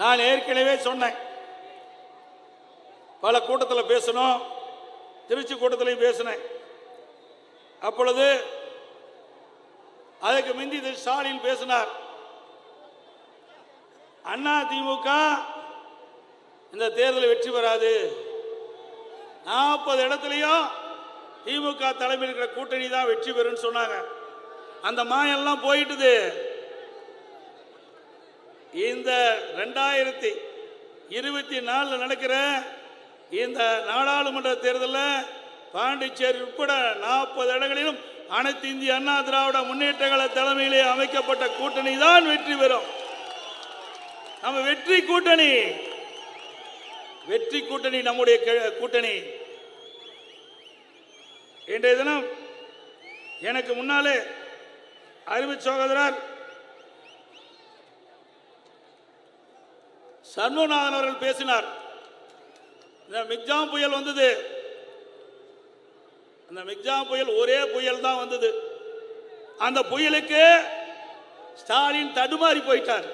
நான் ஏற்கனவே சொன்னேன். பல கூட்டத்தில் பேசணும் திருச்சி கூட்டத்திலையும் பேசினேன். அப்பொழுது அதுக்கு முந்தி திரு ஸ்டாலின் பேசினார். அண்ணா திமுக இந்த தேர்தலில் வெற்றி பெறாது. நாற்பது இடத்துலையும் திமுக தலைமையில் இருக்கிற கூட்டணி தான் வெற்றி பெறும்னு சொன்னாங்க. அந்த மாயெல்லாம் போயிட்டுது. இந்த ரெண்டாயிரத்தி இருபத்தி நாலில் நடக்கிற இந்த நாடாளுமன்ற தேர்தலில் பாண்டிச்சேரி உட்பட நாற்பது இடங்களிலும் அனைத்து இந்திய அண்ணா திராவிட முன்னேற்ற கழக தலைமையிலே அமைக்கப்பட்ட கூட்டணி தான் வெற்றி பெறும். நம்ம வெற்றி கூட்டணி வெற்றி கூட்டணி நம்முடைய கூட்டணி. இன்றைய தினம் எனக்கு முன்னாலே அறிவு சகோதரர் சண்முகநாதன் அவர்கள் பேசினார். இந்த மிக்ஜாம் புயல் வந்தது. அந்த மிக்ஜாம் புயல் ஒரே புயல் தான் வந்தது. அந்த புயலுக்கு ஸ்டாலின் தடுமாறி போயிட்டார்.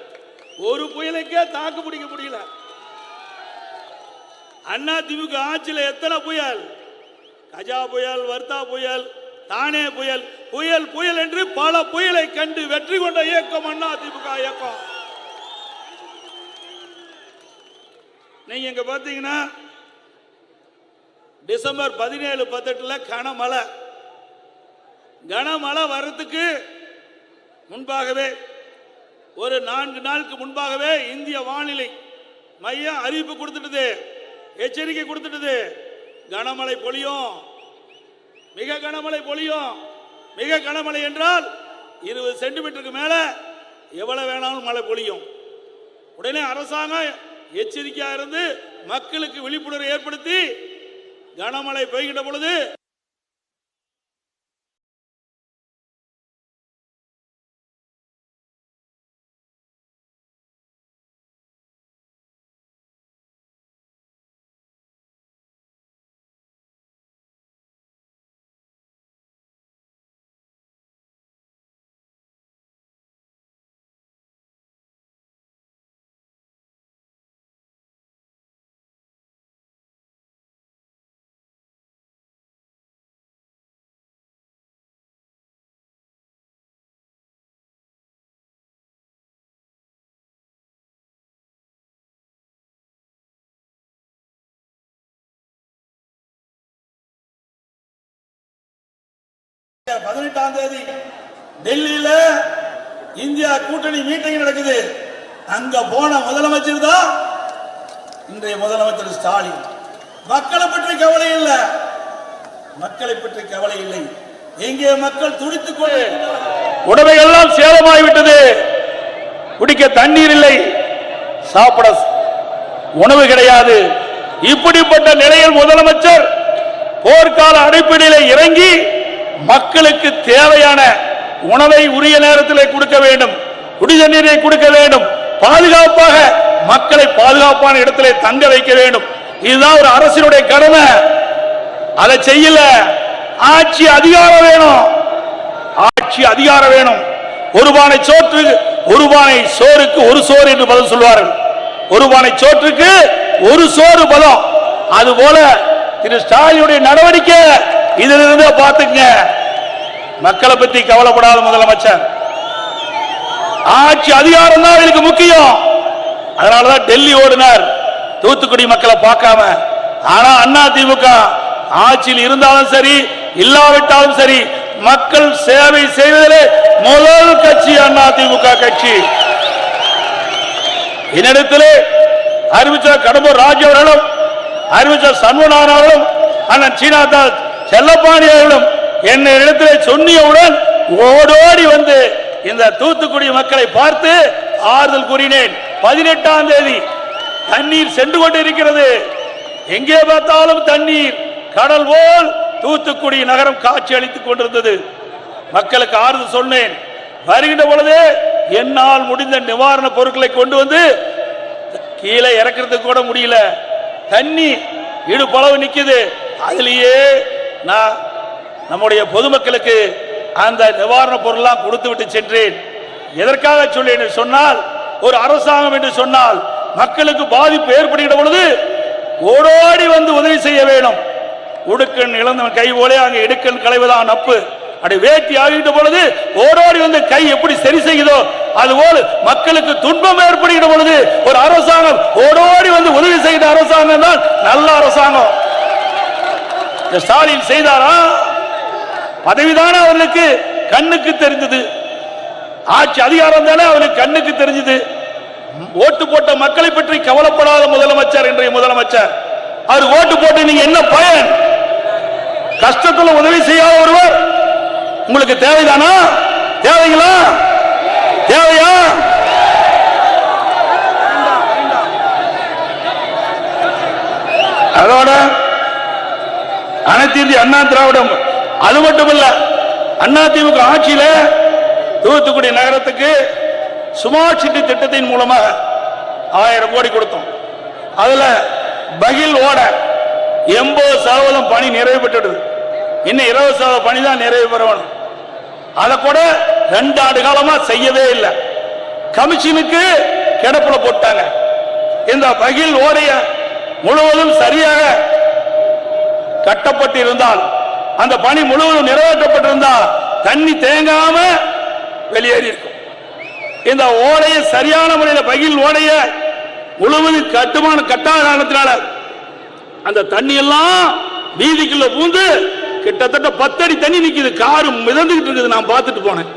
ஒரு புயலுக்கே தாக்கு பிடிக்க முடியல. அண்ணா திமுக ஆட்சியில் எத்தனை புயல்? கஜா புயல் வர்த்தா புயல் தானே புயல் புயல் புயல் என்று பல புயலை கண்டு வெற்றி கொண்ட இயக்கம் அண்ணா திமுக இயக்கம். நீங்க இங்க பாத்தீங்கன்னா டிசம்பர் பதினேழு பதினெட்டுல கனமழை. கனமழை வர்றதுக்கு முன்பாகவே ஒரு நான்கு நாளுக்கு முன்பாகவே இந்திய வானிலை மையம் அறிவிப்பு கொடுத்துட்டது. எச்சரிக்கை கொடுத்துட்டது. கனமழை பொழியும். மிக கனமழை பொழியும். மிக கனமழை என்றால் இருபது சென்டிமீட்டருக்கு மேல எவ்வளவு வேணாலும் மழை பொழியும். உடனே அரசாங்கம் எச்சரிக்கையா இருந்து மக்களுக்கு விழிப்புணர்வு ஏற்படுத்தி கனமழை பெய்கின்ற பொழுது பதினெட்டாம் தேதி டெல்லியில இந்தியா கூட்டணி மீட்டிங் நடக்குது. அங்க போன முதலமைச்சர் தான் இன்றைய முதலமைச்சர் ஸ்டாலின். மக்களை பற்றி கவலை இல்லை. மக்களை பற்றி கவலை இல்லை. எங்கே மக்கள் துடித்துக் கொண்டு உடமை எல்லாம் சேதமாகிவிட்டது. குடிக்க தண்ணீர் இல்லை. சாப்பிட உணவு கிடையாது. இப்படிப்பட்ட நிலையில் முதலமைச்சர் போர்க்கால அடிப்படையிலே இறங்கி மக்களுக்கு தேவையான உணவை உரிய நேரத்தில் கொடுக்க வேண்டும். குடி நீரை கொடுக்க வேண்டும். பாதுகாப்பாக மக்களை பாதுகாப்பான இடத்திலே தங்க வைக்க வேண்டும். இதுதான் ஒரு அரசினுடைய கடமை. அதை செய்யல. ஆட்சி அதிகாரம் வேணும். ஆட்சி அதிகாரம் வேணும். ஒரு பானை சோற்று ஒரு பானை சோறுக்கு ஒரு சோறு என்று பதில் சொல்வார்கள். ஒரு பானை சோற்றுக்கு ஒரு சோறு பலம் அது போல திரு ஸ்டாலினுடைய நடவடிக்கை இதிலிருந்து பார்த்துங்க மக்களை பத்தி கவலைப்படாத முதலமைச்சர். ஆட்சி அதிகாரம் தான் அவருக்கு முக்கியம். அதனாலதான் டெல்லி ஓடினார். தூத்துக்குடி மக்களை பார்க்காம. ஆனா அண்ணா திமுக ஆட்சியில் இருந்தாலும் சரி இல்லாவிட்டாலும் சரி மக்கள் சேவை செய்வதிலே முதல் கட்சி அண்ணா திமுக கட்சி. என்னிடத்திலே அறிவிச்ச கடம்பூர் ராஜ் அவர்களும் அறிவிச்சர் சண்முகநாதன் அவர்களும் அண்ணன் சீனாதாஸ் செல்லப்பாணி அவர்களும் என்னை இடத்துல சொன்னியவுடன் ஓடோடி வந்து இந்த தூத்துக்குடி மக்களை பார்த்து ஆறுதல் கூறினேன். பதினெட்டாம் தேதி தண்ணீர் சென்று கொண்டு இருக்கிறது எங்கே பார்த்தாலும் தண்ணீர் கடல் போல் தூத்துக்குடி நகரம் காட்சி அளித்துக் கொண்டிருந்தது. மக்களுக்கு ஆறுதல் சொன்னேன். வருகின்ற பொழுது என்னால் முடிந்த நிவாரண பொருட்களை கொண்டு வந்து கீழே இறக்கிறதுக்கு கூட முடியல. தண்ணி இடுப்பளவு நிற்குது அதுலேயே நான் நம்முடைய பொதுமக்களுக்கு அந்த நிவாரண பொருள்லாம் கொடுத்து விட்டு சென்றேன். எதற்காக சொல்லி என்று சொன்னால் ஒரு அரசாங்கம் என்று சொன்னால் மக்களுக்கு பாதிப்பு ஏற்படுகிற பொழுது ஓடோடி வந்து உதவி செய்ய வேணும். உடுக்கன் இழந்தவன் கை போலே அங்கே இடுக்கன் களைவதான் நப்பு. அப்படி வேட்டி ஆகிட்ட பொழுது ஓடோடி வந்து கை எப்படி சரி செய்யுதோ அதுபோல் மக்களுக்கு துன்பம் ஏற்படுகிற பொழுது ஒரு அரசாங்கம் ஓடோடி வந்து உதவி செய்கிற அரசாங்கம் தான் நல்ல அரசாங்கம். இந்த ஸ்டாலின் செய்தாரா? பதவிதானே அவர்களுக்கு? கண்ணுக்கு தெரிஞ்சது. ஆட்சி அதிகாரம் தானே அவருக்கு கண்ணுக்கு தெரிஞ்சது. ஓட்டு போட்ட மக்களை பற்றி கவலைப்படாத முதலமைச்சர் இன்றைய முதலமைச்சர். அவர் ஓட்டு போட்டு நீங்க என்ன பயன்? கஷ்டத்துல உதவி செய்யாத ஒருவர் உங்களுக்கு தேவைதானா? தேவைங்களா? தேவையா? அதோட அனைத்து இந்திய அண்ணா திராவிடம் அது மட்டும் இல்ல அண்ணா திமுக ஆட்சியில தூத்துக்குடி நகரத்துக்கு சுமார் சிட்டி திட்டத்தின் மூலமாக ஆயிரம் கோடி கொடுத்தோம். அதுல பகில் ஓட எண்பது சதவீதம் பணி நிறைவு பெற்றது இன்னும் இருபது சதவீத பணி தான் நிறைவு பெறணும். அதை கூட ரெண்டு ஆண்டு காலமா செய்யவே இல்லை. கமிஷனுக்கு கிடப்புல போட்டாங்க. இந்த பகில் ஓடைய முழுவதும் சரியாக கட்டப்பட்டிருந்தால் இருந்தால் அந்த பணி முழுவதும் நிறைவேற்றப்பட்டிருந்தா தண்ணி தேங்காம வெளியேறி இருக்கும். இந்த ஓடையை சரியான முறையில் பகில் ஓடைய முழுவதும் கட்டுமான கட்டாத காரணத்தினால அந்த தண்ணி எல்லாம் வீதிக்குள்ள பூந்து கிட்டத்தட்ட பத்தடி தண்ணி நிக்குது. காரு மிதந்துகிட்டு இருக்குது. நான் பார்த்துட்டு போனேன்.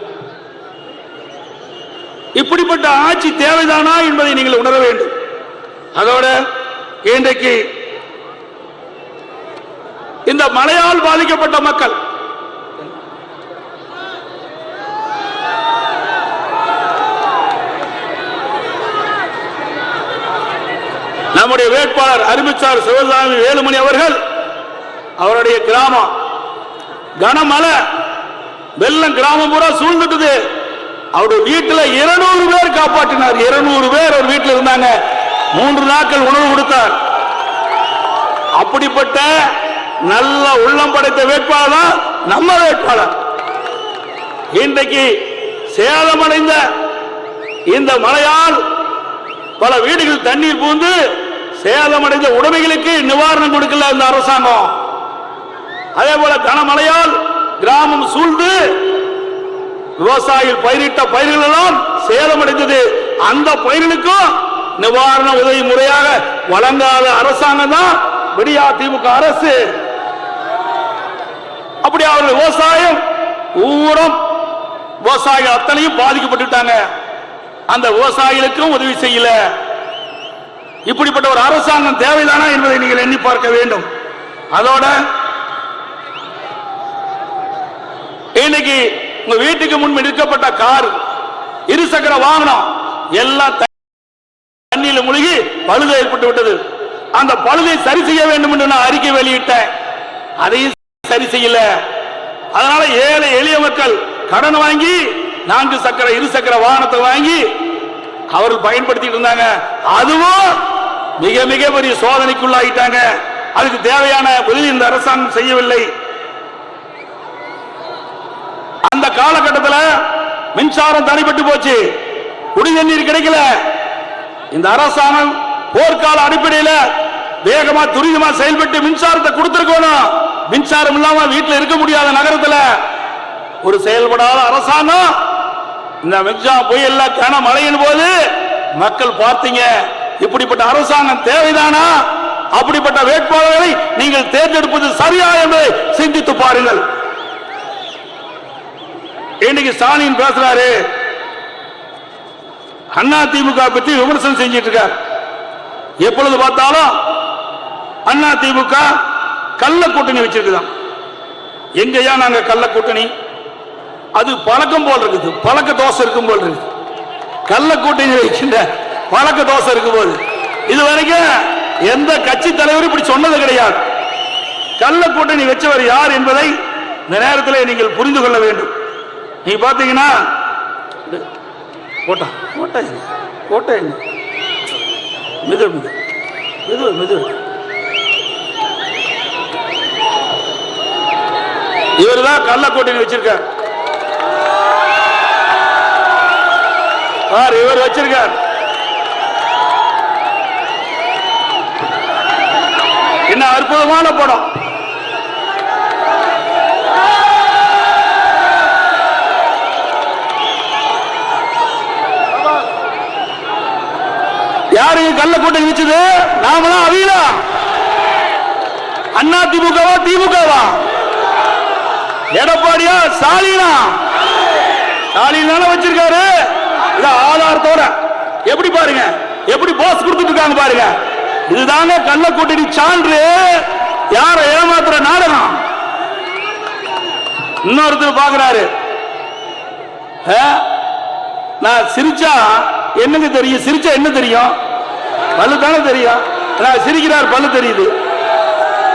இப்படிப்பட்ட ஆட்சி தேவைதானா என்பதை நீங்கள் உணர வேண்டும். அதோட இன்றைக்கு இந்த மழையால் பாதிக்கப்பட்ட மக்கள். நம்முடைய வேட்பாளர் அறிவிச்சார் சிவசாமி வேலுமணி அவர்கள் அவருடைய கிராமம். கனமழை வெள்ளம் கிராமம் பூரா சூழ்ந்துட்டது. அவருடைய வீட்டில் இருநூறு பேர் காப்பாற்றினார். இருநூறு பேர் அவர் வீட்டில் இருந்தாங்க. மூன்று நாட்கள் உணவு கொடுத்தார். அப்படிப்பட்ட நல்ல உள்ளம் படைத்த வேட்பாளர் தான் நம்ம வேட்பாளர். இன்றைக்கு சேதமடைந்த இந்த மழையால் பல வீடுகள் தண்ணீர் பூந்து சேதமடைந்த உடைமைகளுக்கு நிவாரணம் கொடுக்கல இந்த அரசாங்கம். அதே போல கனமழையால் கிராமம் சூழ்ந்து விவசாயிகள் பயிரிட்ட பயிர்கள் எல்லாம் சேதமடைந்தது. அந்த பயிர்களுக்கும் நிவாரண உதவி முறையாக வழங்காத அரசாங்கம் தான் விடியா திமுக அரசு. அப்படி அவர்கள் விவசாயம் ஊரம் விவசாயிகள் அத்தனையும் பாதிக்கப்பட்டுட்டாங்க அந்த விவசாயிகளுக்கும் உதவி செய்யல. இப்படிப்பட்ட ஒரு அரசாங்கம் தேவைதானா என்பதை நீங்கள் எண்ணி பார்க்க வேண்டும். அதோட இன்னைக்கு உங்க வீட்டுக்கு முன் எடுக்கப்பட்ட கார் இருசக்கர வாகனம் எல்லாம் தண்ணியில் மூழ்கி பழுது ஏற்பட்டு விட்டது அந்த பழுதை சரி செய்ய வேண்டும் என்று நான் அறிக்கை வெளியிட்டேன். அதையும் சரி செய்யல. அதனால ஏழை எளிய மக்கள் கடன் வாங்கி நான்கு சக்கர இரு சக்கர வாகனத்தை வாங்கி அவர்கள் பயன்படுத்திட்டு இருந்தாங்க. அதுவும் மிக மிக பெரிய சோதனைக்குள்ளாகிட்டாங்க அதுக்கு தேவையான உதவி இந்த அரசாங்கம் செய்யவில்லை. அந்த காலகட்டத்தில் மின்சாரம் தனிப்பட்டு போச்சு. குடி தண்ணீர் கிடைக்கல. இந்த அரசாங்கம் போர்க்கால அடிப்படையில் வேகமா துரிதமா செயல்பட்டு மின்சாரத்தை கொடுத்திருக்கணும். மின்சாரம் இல்லாம வீட்டில் இருக்க முடியாத நகரத்துல. ஒரு செயல்படாத அரசாங்கம். இந்த மின்சாரம் புயல்ல கன மழையின் போது மக்கள் பார்த்தீங்க இப்படிப்பட்ட அரசாங்கம் தேவைதானா? அப்படிப்பட்ட வேட்பாளர்களை நீங்கள் தேர்ந்தெடுப்பது சரியா என்று சிந்தித்து பாருங்கள். இன்னைக்கு ஸ்டாலின் பேசுறாரு. அண்ணா திமுக பத்தி விமர்சனம் செஞ்சிட்டு இருக்கார். எப்பொழுது பார்த்தாலும் அண்ணா திமுக கள்ள கூட்டணி வச்சிருக்குதான் எங்கயா நாங்க கள்ள கூட்டணி? அது பழக்கம் போல் இருக்குது. பழக்க தோசை இருக்கும் போல் இருக்கு கள்ள கூட்டணி வைக்கின்ற பழக்க தோசை இருக்கும் போது. இது வரைக்கும் எந்த கட்சி தலைவரும் இப்படி சொன்னது கிடையாது. கள்ள கூட்டணி வச்சவர் யார் என்பதை இந்த நேரத்தில் நீங்கள் புரிந்து கொள்ள வேண்டும். நீ பாத்தீங்கன்னா இது, கோட்டை கோட்டை மிது போட்டா மிது மெது மெது மெது மெது இவர் தான் கள்ளக்கோட்டினி வச்சிருக்கார். சார் இவர் வச்சிருக்கார். என்ன அற்புதமான படம். யாரு கள்ள கூட்டணி வச்சது? நாம தான் அவியலாம் அண்ணா திமுகவா திமுகவா? எடப்பாடியா ஸ்டாலினா? ஸ்டாலின் தானே வச்சிருக்காரு. இத ஆதாரத்தோட எப்படி பாருங்க? எப்படி போஸ் கொடுத்துட்டு இருக்காங்க பாருங்க. இதுதாங்க கள்ள கூட்டணி சான்று. யார ஏமாத்துற நாடகம்? இன்னொருத்தர் பாக்குறாரு ஆ? நான் சிரிச்சா என்னங்க தெரியும்? சிரிச்சா என்ன தெரியும்? பல்லு தானே தெரியும். நான் சிரிக்கிறார் பல்லு தெரியுது.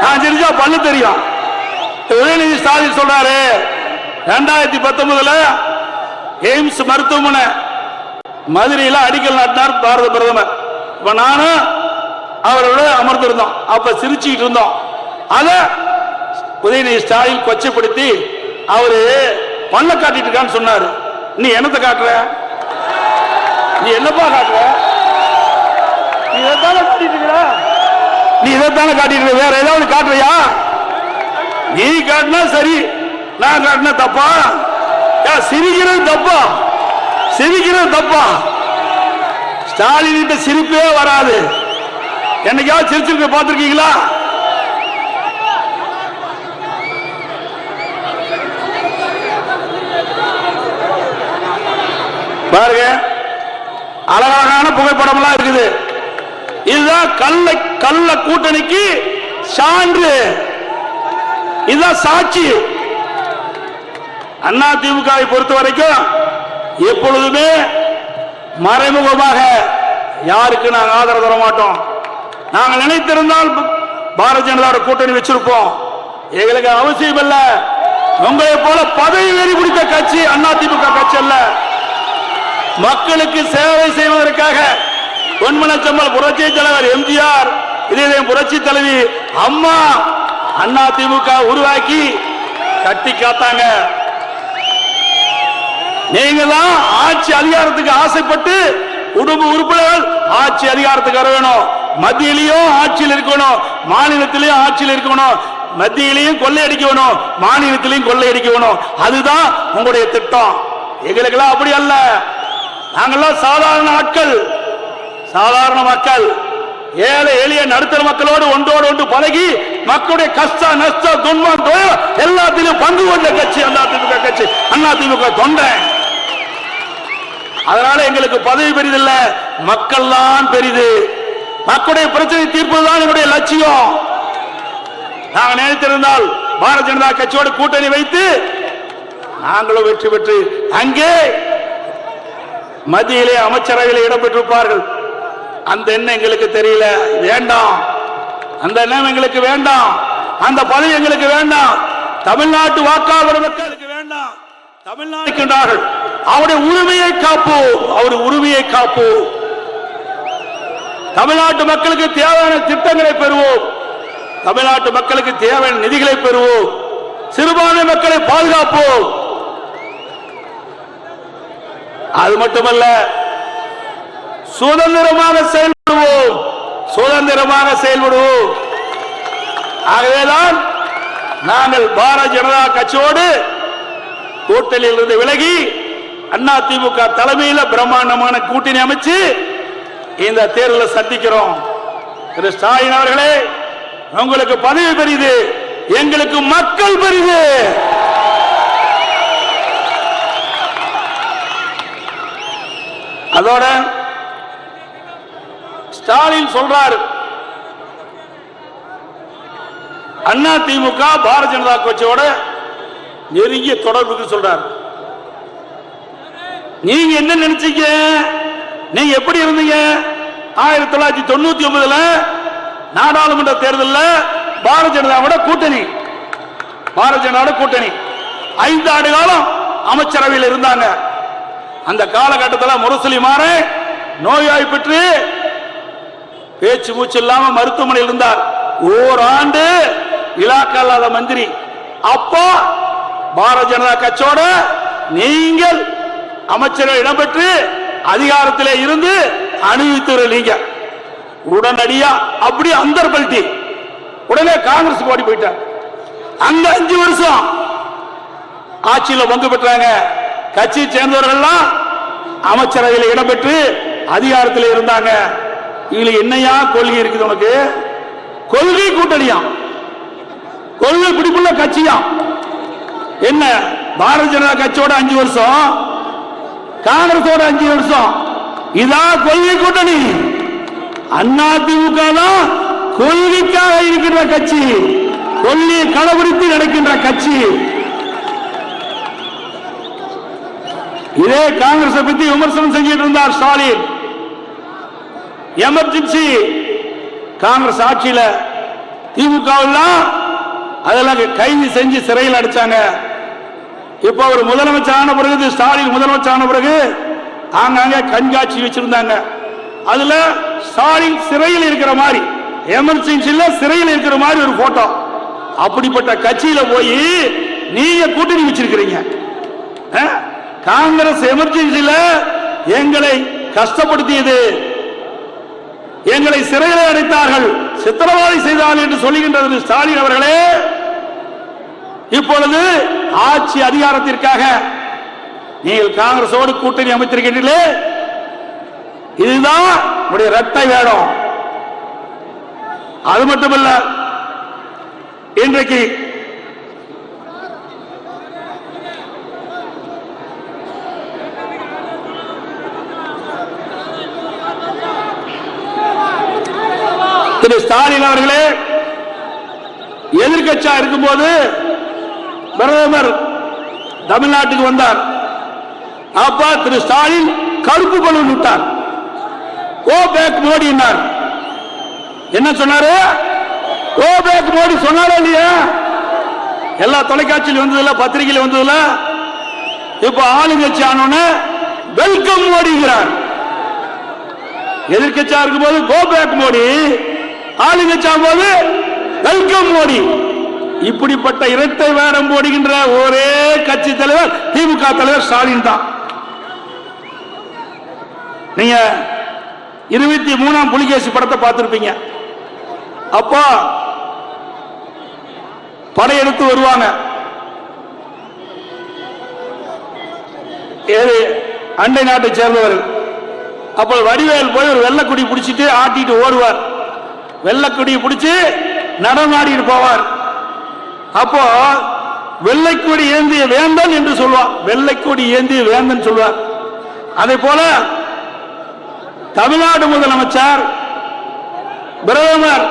நான் சிரிச்சா பல்லு தெரியும். உதயநிதி ஸ்டாலின் சொல்றாரு ரெண்டாயிரத்தி பத்தொன்பதுல எய்ம்ஸ் மருத்துவமனை மதுரையில அடிக்கல் நாட்டினார் பாரத பிரதமர். இப்ப நானும் அவரோட அமர்ந்திருந்தோம். அப்ப சிரிச்சுக்கிட்டு இருந்தோம். அத உதயநிதி ஸ்டாலின் கொச்சைப்படுத்தி அவரு பண்ண காட்டிட்டு இருக்கான்னு சொன்னாரு. நீ என்னத்தை காட்டுற? நீ என்னப்பா காட்டுற? நீ இதைத்தானே காட்டிட்டு இருக்கிற நீ இதைத்தானே காட்டிட்டு இருக்க? வேற ஏதாவது காட்டுறியா? நீ காட்டினா சரி நான் காட்டினா தப்பா? ஏ, சிரிக்கிறது தப்பா? சிரிக்கிறது தப்பா? ஸ்டாலின் கிட்ட சிரிப்பே வராது. என்னைக்காவது சிரிச்சிருக்க பார்த்திருக்கீங்களா? பாருங்க அழகழகான புகைப்படம் எல்லாம் இருக்குது. இதுதான் கள்ள கள்ள கூட்டணிக்கு சான்று. இதுதான் சாட்சி. அண்ணா திமுகவை பொறுத்த வரைக்கும் எப்பொழுதுமே மறைமுகமாக யாருக்கு நாங்கள் ஆதரவு தர மாட்டோம். நாங்கள் நினைத்திருந்தால் பாரதிய ஜனதாவோட கூட்டணி வச்சிருப்போம். எங்களுக்கு அவசியம் இல்ல. உங்களை போல பதவி வெறி பிடித்த கட்சி அண்ணா திமுக கட்சி அல்ல. மக்களுக்கு சேவை செய்வதற்காக பொன்மனச்சம்பல் புரட்சி தலைவர் எம்ஜிஆர் இதே புரட்சி தலைவி அம்மா அண்ணா திமுக உருவாக்கி கட்டி காத்தாங்க. நீங்க தான் ஆட்சி அதிகாரத்துக்கு ஆசைப்பட்டு குடும்ப உறுப்பினர்கள் ஆட்சி அதிகாரத்துக்கு வர வேணும். மத்தியிலையும் ஆட்சியில் இருக்கணும். மாநிலத்திலையும் ஆட்சியில் இருக்கணும். மத்தியிலையும் கொள்ளையடிக்க வேணும் மாநிலத்திலையும் கொள்ளையடிக்க வேணும் அதுதான் உங்களுடைய திட்டம். எங்களுக்கெல்லாம் அப்படி அல்ல. நாங்கெல்லாம் சாதாரண ஆட்கள். சாதாரண மக்கள். ஏழை எளிய நடுத்தர மக்களோடு ஒன்றோடு ஒன்று பழகி மக்களுடைய கஷ்ட நஷ்ட துன்பம் துயரம் எல்லாத்திலும் பங்கு கொண்ட கட்சி அண்ணா திமுக கட்சி. அண்ணா திமுக தொண்டை. அதனால எங்களுக்கு பதவி பெரிதில்ல. மக்கள் தான் பெரிது. மக்களுடைய பிரச்சனை தீர்ப்பதுதான் எங்களுடைய லட்சியம். நாங்கள் நினைத்திருந்தால் பாரதிய ஜனதா கட்சியோடு கூட்டணி வைத்து நாங்களும் வெற்றி பெற்று அங்கே மத்தியிலே அமைச்சரவையில் இடம்பெற்றிருப்பார்கள். அந்த எண்ணம் எங்களுக்கு தெரியல. வேண்டாம். அந்த எண்ணம் எங்களுக்கு வேண்டாம். அந்த பதவி எங்களுக்கு வேண்டாம். தமிழ்நாட்டு வாக்காளர் மக்களுக்கு வேண்டாம். தமிழ்நாடுக்கின்றார்கள் அவருடைய உரிமையை காப்போம். அவருடைய உரிமையை காப்போம். தமிழ்நாட்டு மக்களுக்கு தேவையான திட்டங்களை பெறுவோம். தமிழ்நாட்டு மக்களுக்கு தேவையான நிதிகளை பெறுவோம். சிறுபான்மை மக்களை பாதுகாப்போம். அது மட்டுமல்ல சுதந்திரமாக செயல்படுவோம். சுதந்திரமாக செயல்படுவோம். ஆகவேதான் நாங்கள் பாரதிய ஜனதா கட்சியோடு கூட்டணியில் இருந்து விலகி அண்ணா திமுக தலைமையில பிரம்மாண்டமான கூட்டணி அமைச்சு இந்த தேர்தலில் சந்திக்கிறோம். திரு ஸ்டாலின் அவர்களே உங்களுக்கு பதவி பெரிது எங்களுக்கு மக்கள் பெரிது. அதோட ஸ்டாலின் சொல்றாரு. அண்ணா திமுக பாரதிய ஜனதா கட்சியோட நெருங்கிய தொடர்புக்கு சொல்றாரு. நீங்க என்ன நினைச்சீங்க? நீங்க எப்படி இருந்தீங்க? ஆயிரத்தி தொள்ளாயிரத்தி தொண்ணூத்தி ஒன்பதுல நாடாளுமன்ற தேர்தலில் பாரதிய ஜனதாவோட கூட்டணி. பாரதிய ஜனதாவோட கூட்டணி. ஐந்து ஆண்டு காலம் அமைச்சரவையில் இருந்தாங்க. அந்த காலகட்டத்தில் முரசொலி மாற நோயாய் பெற்று பேச்சு மூச்சு இல்லாம மருத்துவமனையில் இருந்தார். ஓராண்டு இலாக்கா இல்லாத மந்திரி. அப்போ பாரதிய ஜனதா கட்சியோட நீங்கள் அமைச்சர்கள் இடம்பெற்று அதிகாரத்தில் இருந்து அணிவித்து நீங்க. உடனடியா அப்படி அந்தர்பல்ட்டி உடனே காங்கிரஸ் ஓடி போயிட்டார். அங்க அஞ்சு வருஷம் ஆட்சியில் பங்கு பெற்றாங்க. கட்சியை சேர்ந்தவர்கள் எல்லாம் அமைச்சரவையில் இடம்பெற்று அதிகாரத்தில் இருந்தாங்க. இதுல என்னையா கொள்கை இருக்குது உனக்கு? கொள்கை கூட்டணியாம் கொள்கை பிடிப்புள்ள கட்சியாம் என்ன பாரதிய ஜனதா கட்சியோட அஞ்சு வருஷம்? காங்கிரஸோட அஞ்சு வருஷம்? இதான் கொள்கை கூட்டணி? அண்ணா திமுக தான் கொள்கைக்காக இருக்கின்ற கட்சி. கொள்கையை கடைபிடித்து நடக்கின்ற கட்சி. இதே காங்கிரஸ் பத்தி விமர்சனம் செஞ்சிட்டு இருந்தார் ஸ்டாலின். எமர்ஜென்சி காங்கிரஸ் ஆட்சியில திமுக அதெல்லாம் கைது செஞ்சு சிறையில் அடிச்சாங்க. இப்ப அவர் முதலமைச்சர் ஆன பிறகு ஸ்டாலின் முதலமைச்சர் ஆன பிறகு ஆங்காங்க கண்காட்சி வச்சிருந்தாங்க. அதுல ஸ்டாலின் சிறையில் இருக்கிற மாதிரி எமர்ஜென்சில சிறையில் இருக்கிற மாதிரி ஒரு போட்டோ. அப்படிப்பட்ட கட்சியில போய் நீங்க கூட்டணி வச்சிருக்கிறீங்க. காங்கிரஸ் எமர்ஜென்சியில எங்களை கஷ்டப்படுத்தியது. எங்களை சிறையில் அடைத்தார்கள். சித்திரவதை செய்தார்கள் என்று சொல்லுகின்றது ஸ்டாலின் அவர்களே. இப்பொழுது ஆட்சி அதிகாரத்திற்காக நீங்கள் காங்கிரசோடு கூட்டணி அமைத்திருக்கின்றீர்களே. இதுதான் உடைய ரத்தை வேடம். அது மட்டுமல்ல இன்றைக்கு திரு ஸ்டாலின் அவர்களே எதிர்க்கட்சியா இருக்கும்போது பிரதமர் தமிழ்நாட்டுக்கு வந்தார். அப்பா திரு ஸ்டாலின் கருப்பு பலூன் விட்டார். கோ பேக் மோடி என்ன சொன்னாரு? கோ பேக் மோடி சொன்னாரா இல்லையா? எல்லா தொலைக்காட்சியில் வந்ததில்ல பத்திரிகையில் வந்ததில்ல இப்ப ஆளுங்கட்சி ஆனோன்னு வெல்கம் மோடிங்கிறார். எதிர்க்கட்சியா இருக்கும்போது கோ பேக் மோடி ஆளுங்க சாம்போது வெல்கம் மோடி. இப்படிப்பட்ட இரட்டை வேடம் போடுகின்ற ஒரே கட்சி தலைவர் திமுக தலைவர் ஸ்டாலின் தான். நீங்க இருபத்தி மூணாம் புலிகேசி படத்தை பார்த்திருப்பீங்க. அப்பா படையெடுத்து வருவாங்க. அண்டை நாட்டை சேர்ந்தவர்கள். அப்போ வடிவேல் போய் ஒரு வெள்ளக்குடி பிடிச்சிட்டு ஆட்டிட்டு ஓடுவார். வெள்ளக்கொடியை பிடிச்சு நடமாடிட்டு போவார். அப்போ வெள்ளைக்கொடி ஏந்திய வேந்தன் என்று சொல்வார். வெள்ளைக்கொடி ஏந்திய வேந்தன் சொல்வார். அதே போல தமிழ்நாடு முதலமைச்சர் பிரதமர்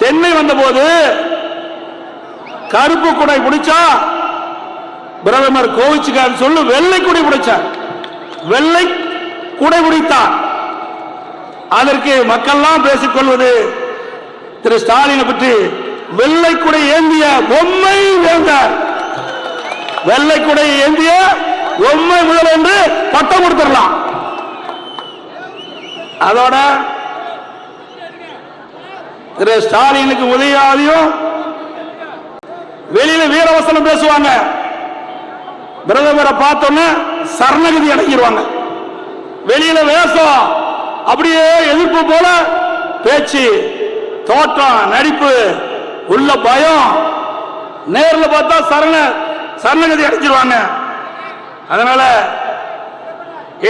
சென்னை வந்தபோது கருப்பு குடை பிடிச்சா பிரதமர் கோவிச்சுக்கார் சொல்லு வெள்ளை குடை பிடிச்சார். வெள்ளை குடை பிடித்தார். அதற்கு மக்கள்லாம் பேசிக்கொள்வது திரு ஸ்டாலினை பற்றி வெள்ளை குடை ஏந்திய பொம்மை வேந்தார். வெள்ளை குடை ஏந்திய பொம்மை முதல் என்று பட்டம் கொடுத்துடலாம். அதோட திரு ஸ்டாலினுக்கு உதயாதியும் வெளியில வீரவசனம் பேசுவாங்க. பிரதமரை பார்த்தோன்னே சரணகதி அடங்கிடுவாங்க வெளியில வேஷம் அப்படியே எதிர்ப்பு போல பேச்சு. தோற்றம் நடிப்பு உள்ள பயம். நேரில் பார்த்தா சரண சரணகதி அடைஞ்சிருவாங்க. அதனால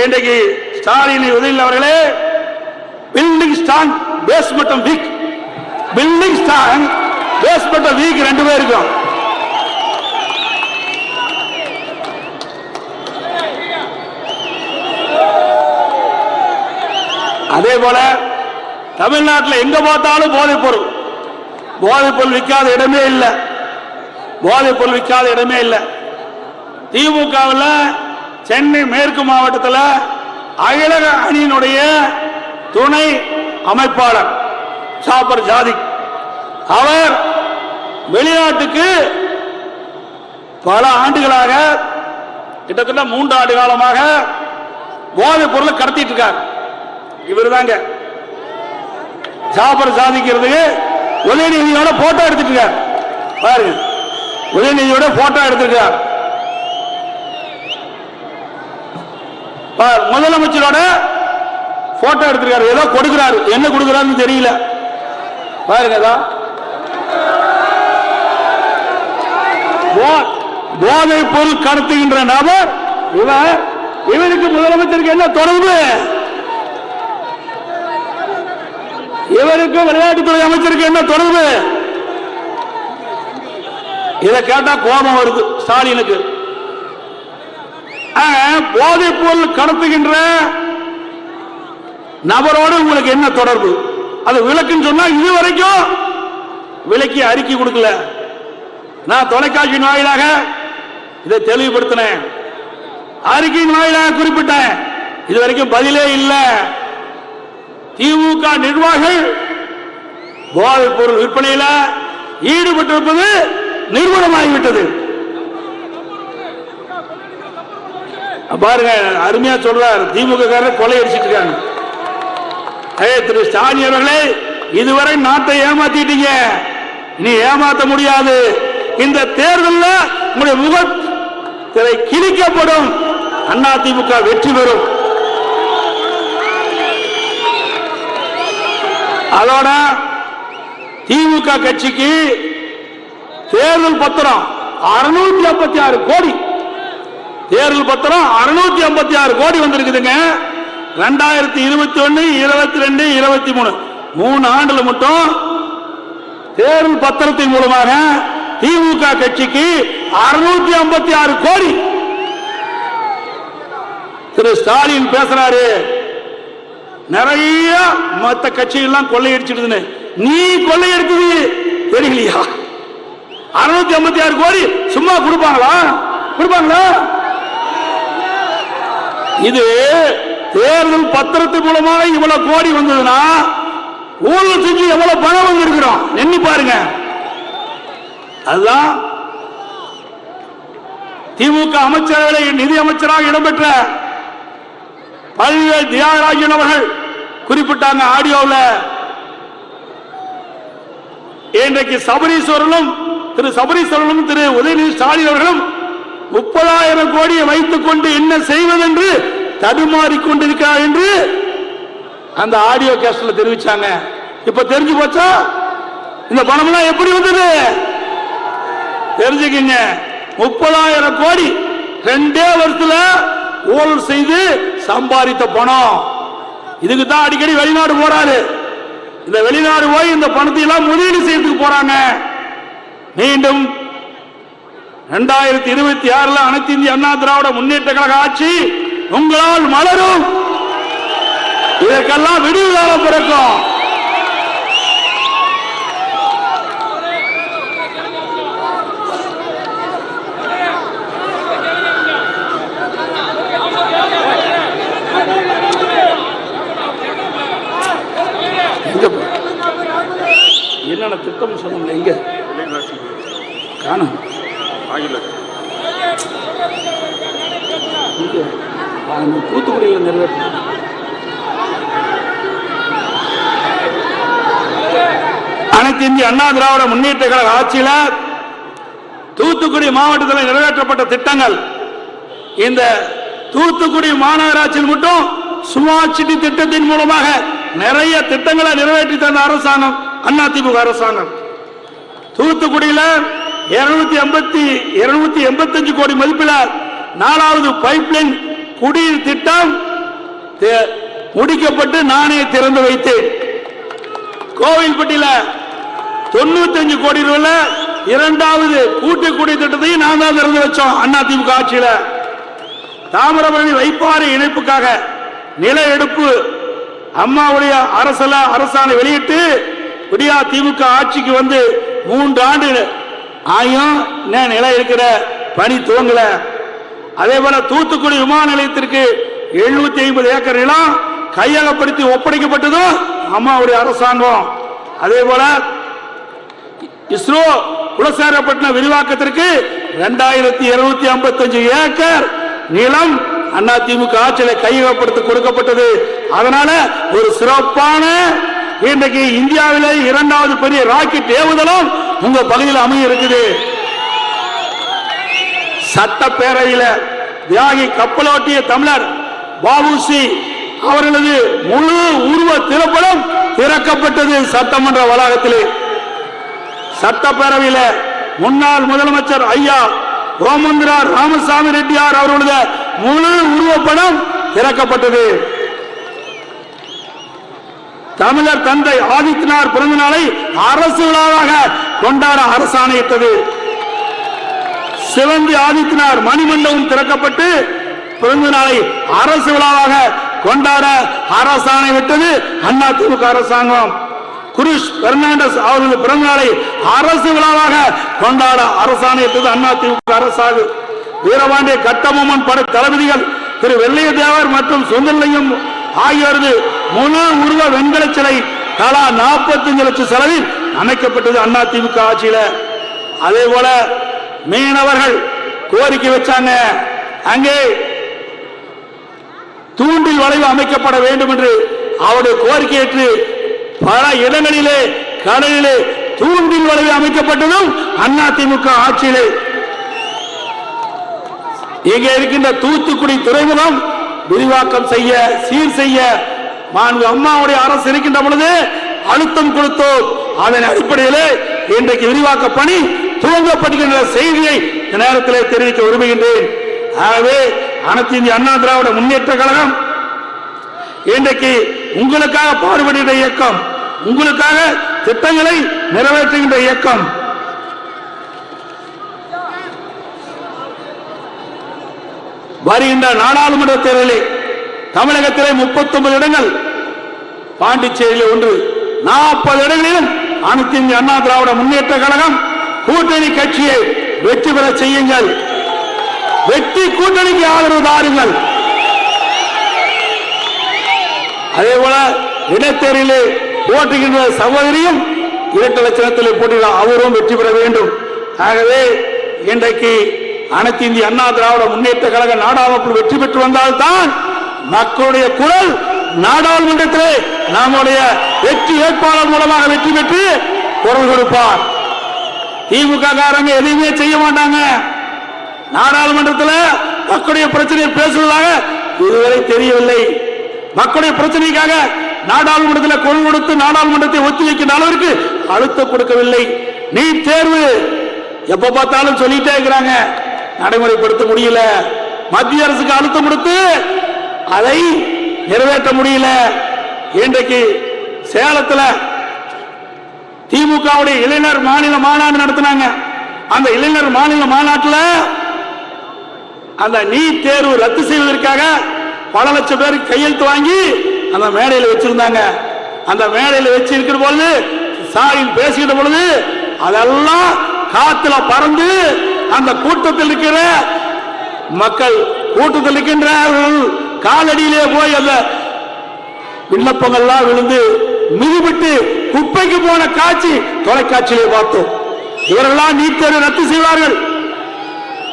இன்றைக்கு ஸ்டாலின் உதவியில் அவர்களே பில்டிங் ஸ்ட்ராங் பேஸ் மட்டும் வீக் பில்டிங் ஸ்ட்ராங் பேஸ் மட்டும் வீக் ரெண்டு பேருக்கும் அதே போல தமிழ்நாட்டில் எங்க பார்த்தாலும் போதைப் பொருள் போதைப் பொருள் விற்காத இடமே இல்லை. போதைப் பொருள் விற்காத இடமே இல்லை. திமுகவில் சென்னை மேற்கு மாவட்டத்தில் அகிலக அணியினுடைய துணை அமைப்பாளர் சாப்பர் ஜாதி. அவர் வெளிநாட்டுக்கு பல ஆண்டுகளாக கிட்டத்தட்ட மூன்று ஆண்டு காலமாக போதைப் பொருளை கடத்திட்டு இருக்கார். இவர் தாங்க ஜாபர் சாதிக்கிறதுக்கு உதயநிதியோட போட்டோ எடுத்துட்டு பாருங்க. உதயநிதியோட போட்டோ எடுத்துருக்கார். முதலமைச்சரோட போட்டோ எடுத்திருக்காரு. ஏதோ கொடுக்கிறாரு. என்ன கொடுக்கிறாருன்னு தெரியல. பாருங்க போதை பொருள் கடத்துகின்ற நபர் இவர் இவருக்கு முதலமைச்சருக்கு என்ன தொடர்பு? இவருக்கும் விளையாட்டுத்துறை அமைச்சருக்கு என்ன தொடர்பு? இதை கேட்டா கோபம் வருது ஸ்டாலினுக்கு. ஆக, போதைப் பொருள் கடத்துகின்ற நபரோடு உங்களுக்கு என்ன தொடர்பு? அது விளக்குன்னு சொன்னா இதுவரைக்கும் விலக்கி அறிக்கை கொடுக்கல. நான் தொலைக்காட்சியின் வாயிலாக இதை தெளிவுபடுத்தினேன். அறிக்கையின் வாயிலாக குறிப்பிட்டேன். இதுவரைக்கும் பதிலே இல்லை. திமுக நிர்வாகிகள் போதைப் பொருள் விற்பனையில ஈடுபட்டிருப்பது நிறுவனமாகிவிட்டது பாருங்க அருமையா சொல்றார். திமுக கொலை அடிச்சிட்டு இருக்காங்க திரு ஸ்டாலின் அவர்களே இதுவரை நாட்டை ஏமாத்திட்டீங்க. இனி ஏமாத்த முடியாது. இந்த தேர்தல்ல உங்களுடைய முகத்திரை கிழிக்கப்படும். அண்ணா திமுக வெற்றி பெறும். அதோட திமுக கட்சிக்கு தேர்தல் பத்திரம் அறுநூத்தி ஐம்பத்தி ஆறு கோடி. தேர்தல் பத்திரம் அறுநூத்தி ஐம்பத்தி ஆறு கோடி வந்திருக்குதுங்க. ரெண்டாயிரத்தி இருபத்தி ஒன்னு இருபத்தி ரெண்டு இருபத்தி மூணு மூணு ஆண்டுல மட்டும் தேர்தல் பத்திரத்தின் மூலமாக திமுக கட்சிக்கு அறுநூத்தி ஐம்பத்தி ஆறு கோடி. திரு ஸ்டாலின் பேசுறாரு. நிறைய மத்த கட்சிகள்லாம் கொள்ளையடிச்சிடுதுன்னு. நீ கொள்ளையடிச்சது தெரியலையா அறுநூத்தி ஐம்பத்தி ஆறு கோடி சும்மா கொடுப்பாங்களா? கொடுப்பாங்களா? இது தேர்தல் பத்திரத்து மூலமாக இவ்வளவு கோடி வந்ததுன்னா ஊழல் செஞ்சு எவ்வளவு பணம் வந்திருக்கிறோம்? எண்ணி பாருங்க. அதுதான் திமுக அமைச்சரவை நிதி அமைச்சராக இடம்பெற்ற பல்வேறு தியாகராஜன் அவர்கள் குறிப்பிட்டாங்க ஆடியோவில். இன்றைக்கு சபரீஸ்வரனும் திரு சபரீஸ்வரனும் திரு உதயநிதி ஸ்டாலின் அவர்களும் முப்பதாயிரம் கோடியை வைத்துக் கொண்டு என்ன செய்வதென்று தடுமாறி கொண்டிருக்கிறார் என்று அந்த ஆடியோ கேஸ்ட்ல தெரிவிச்சாங்க. இப்ப தெரிஞ்சு போச்சா? இந்த பணம்லாம் எப்படி வந்தது? தெரிஞ்சுக்கிங்க. முப்பதாயிரம் கோடி ரெண்டே வருஷத்துல ஊழல் செய்து சம்பாதித்த பணம். இதுக்கு தான் அடிக்கடி வெளிநாடு போறாரு. இந்த வெளிநாடு போய் இந்த பணத்தை எல்லாம் முதலீடு செய்யறதுக்கு போறாங்க. மீண்டும் இரண்டாயிரத்தி இருபத்தி ஆறுல அனைத்து இந்திய அண்ணா திராவிட முன்னேற்ற கழக ஆட்சி உங்களால் மலரும். இதற்கெல்லாம் விடிவு காலம் பிறக்கும் எங்க போ- என்னென்ன திட்டம் சொன்னோம்ல எங்க காணும். தூத்துக்குடியில் நிறைவேற்ற. அனைத்து இந்திய அண்ணா திராவிட முன்னேற்ற கழக ஆட்சியில தூத்துக்குடி மாவட்டத்தில் நிறைவேற்றப்பட்ட திட்டங்கள். இந்த தூத்துக்குடி மாநகராட்சியில் மட்டும் ஸ்மார்ட் சிட்டி திட்டத்தின் மூலமாக நிறைய திட்டங்களை நிறைவேற்றி தந்த அரசாங்கம். அண்ணா திமுக அரசாங்கம். தூத்துக்குடியில இருநூத்தி எண்பத்தி இருநூத்தி எண்பத்தஞ்சு கோடி மதிப்பில் நாலாவது பைப்லைன் குடிநீர் திட்டம் தே- முடிக்கப்பட்டு நானே திறந்து வைத்தேன். கோவில்பட்டியில தொண்ணூத்தஞ்சு கோடி ரூபாய் இரண்டாவது கூட்டு குடி திட்டத்தையும் நான் தான் திறந்து வச்சோம் அண்ணா திமுக ஆட்சியில. தாமிரபரணி வைப்பாறு இணைப்புக்காக நில எடுப்பு அம்மாவுடைய அரசல அரசாணை வெளியிட்டு விடியா திமுக ஆட்சிக்கு வந்து மூன்று ஆண்டு ஆயும் இன்னும் நிலம் இருக்கிற? பணி துவங்கல. அதே போல தூத்துக்குடி விமான நிலையத்திற்கு எழுநூத்தி ஐம்பது ஏக்கர் நிலம் கையகப்படுத்தி ஒப்படைக்கப்பட்டதும் அம்மாவுடைய அரசாங்கம். அதே போல இஸ்ரோ குலசேரப்பட்டினம் விரிவாக்கத்திற்கு இரண்டாயிரத்தி இருநூத்தி ஐம்பத்தஞ்சு ஏக்கர் நிலம் அண்ணா திமுக ஆட்சியில கையகப்படுத்தி கொடுக்கப்பட்டது. அதனால ஒரு சிறப்பான இன்றைக்கு இந்தியாவிலே இரண்டாவது பெரிய ராக்கெட் ஏவுதலும் உங்க பகுதியில் அமைய இருக்குது சட்டப்பேரவையில் தியாகி கப்பலோட்டிய தமிழர் பாபுசி அவர்களது முழு உருவ திரைப்படம் திறக்கப்பட்டது சட்டமன்ற வளாகத்திலே. சட்டப்பேரவையில முன்னாள் முதலமைச்சர் ஐயா ரோமந்திரா ராமசாமி ரெட்டியார் அவர்களுடைய முழு உருவப்படம் திறக்கப்பட்டது. தமிழர் தந்தை ஆதித்யநாத் பிறந்த நாளை அரசு விழாவாக கொண்டாட அரசாணையிட்டது. சிவந்தி ஆதித்யநாத் மணிமண்டபம் திறக்கப்பட்டு பிறந்த நாளை அரசு விழாவாக கொண்டாட அரசாணை விட்டது அண்ணா திமுக அரசாங்கம். குருஷ் பெர்னாண்டஸ் அவர்களது பிறந்த நாளை அரசு விழாவாக கொண்டாட அரசாணையிட்டது அதிமுக அரசாங்கம் வீரபாண்டிய கட்டபொம்மன் படை தளபதிகள் திரு வெள்ளையதேவர் மற்றும் சுந்தரலிங்கம் ஆகியோரது முழு உருவ வெண்கல சிலை தலா 45 லட்சம் செலவில் அமைக்கப்பட்டது அண்ணா திமுக ஆட்சியில. அதே போல மீனவர்கள் கோரிக்கை வச்சாங்க. அங்கே தூண்டில் வளைவு அமைக்கப்பட வேண்டும் என்று அவருடைய கோரிக்கை ஏற்று பல இடங்களிலே கடலிலே தூண்டில் வளைவு அமைக்கப்பட்டதும் அண்ணா திமுக ஆட்சியிலே. இங்கே இருக்கின்ற தூத்துக்குடி துறைமுகம் விரிவாக்கம் செய்ய சீர் செய்ய மாண்பு அம்மாவுடைய அரசு இருக்கின்ற பொழுது அழுத்தம் கொடுத்தோம். அதன் அடிப்படையிலே இன்றைக்கு விரிவாக்க பணி துவங்கப்படுகின்ற செய்தியை இந்த நேரத்திலே தெரிவிக்க விரும்புகின்றேன். ஆகவே அனைத்து இந்திய அண்ணா திராவிட முன்னேற்ற கழகம் இன்றைக்கு உங்களுக்காக பாடுபடுகின்ற இயக்கம் உங்களுக்காக திட்டங்களை நிறைவேற்றுகின்ற இயக்கம். வருகின்ற நாடாளுமன்ற தேர்தலில் தமிழகத்திலே 39 இடங்கள் பாண்டிச்சேரியில் ஒன்று நாற்பது இடங்களிலும் அனைத்து இந்திய அண்ணா திராவிட முன்னேற்ற கழகம் கூட்டணி கட்சியை வெற்றி பெற செய்யுங்கள். வெற்றி கூட்டணிக்கு ஆதரவு தாருங்கள். அதே போல இடைத்தேர்தலிலே போட்டுகின்ற சகோதரியும் இரண்டு லட்சத்திலே போட்டியிட அவரும் வெற்றி பெற வேண்டும். ஆகவே இன்றைக்கு அனைத்து இந்திய அண்ணா திராவிட முன்னேற்ற கழக நாடாளுமன்ற வெற்றி பெற்று வந்தால்தான் மக்களுடைய குரல் நாடாளுமன்றத்திலே நம்முடைய வெற்றி வேட்பாளர் மூலமாக வெற்றி பெற்று குரல் கொடுப்பார். திமுக காரங்க எதையுமே செய்ய மாட்டாங்க. நாடாளுமன்றத்தில் மக்களுடைய பிரச்சனையை பேசுவதாக இதுவரை தெரியவில்லை. மக்களுடைய பிரச்சனைக்காக நாடாளுமன்றத்தில் குரல் கொடுத்து நாடாளுமன்றத்தை ஒத்திவைக்கின்ற அளவிற்கு அழுத்தம் கொடுக்கவில்லை. நீ தேர்வு எப்ப பார்த்தாலும் சொல்லிட்டே இருக்கிறாங்க. நடைமுறைப்படுத்த முடியல. மத்திய அரசுக்கு அழுத்தம் கொடுத்து அதை நிறைவேற்ற முடியல. இன்றைக்கு சேலத்தில் திமுகவுடைய இளைஞர் மாநில மாநாடு நடத்தினாங்க. அந்த இளைஞர் மாநில மாநாட்டில் அந்த நீட் தேர்வு ரத்து செய்வதற்காக பல லட்சம் பேர் கையெழுத்து வாங்கி அந்த மேடையில் வச்சிருந்தாங்க. அந்த மேடையில் வச்சு இருக்கிற பொழுது சாயின் பேசுகிற பொழுது அதெல்லாம் காத்துல பறந்து அந்த கூட்டத்தில் இருக்கிற மக்கள் கூட்டத்தில் இருக்கின்றார்கள். காலடியிலே போய் அந்த விண்ணப்பங்கள்லாம் விழுந்து மிதிபட்டு குப்பைக்கு போன காட்சி தொலைக்காட்சியிலே பார்த்தோம். இவரெல்லாம் நீட் தேர்வு ரத்து செய்வார்கள்.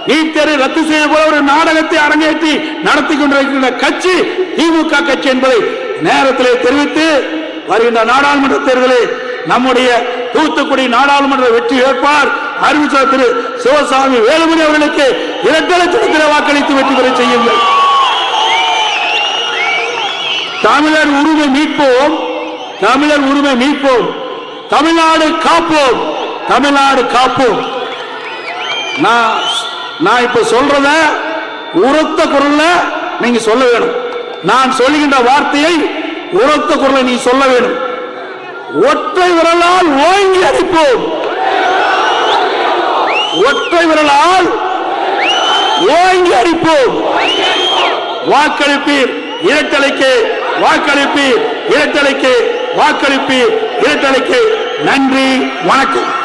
நீட் தேர்வு ரத்து செய்ய போல ஒரு நாடகத்தை அரங்கேற்றி நடத்தி கொண்டிருக்கின்ற கட்சி திமுக கட்சி என்பதை நேரத்திலே தெரிவித்து வருகின்ற நாடாளுமன்ற தேர்தலில் நம்முடைய தூத்துக்குடி நாடாளுமன்ற வெற்றி வேட்பாளர் அறிவிச்சார் திரு சிவசாமி வேலுமணி அவர்களுக்கு இரண்டு லட்சத்திலே வாக்களித்து வெற்றி பெற செய்யுங்கள். தமிழர் உரிமை மீட்போம். தமிழர் உரிமை மீட்போம். தமிழ்நாடு காப்போம். தமிழ்நாடு காப்போம். நான் நான் இப்ப சொல்றத உரத்த குரல்ல நீங்க சொல்ல வேணும். நான் சொல்லுகின்ற வார்த்தையை உரத்த குரலை நீ சொல்ல வேணும். ஒற்றை விரலால் ஓங்கி அடிப்போம். ஒற்றை விரலால் ஓங்கி அடிப்போம். வாக்களிப்பீர். இரட்டலைக்கு வாக்களிப்பீர். இரட்டலைக்கு வாக்களிப்பீர். இரட்டலைக்கு நன்றி வணக்கம்.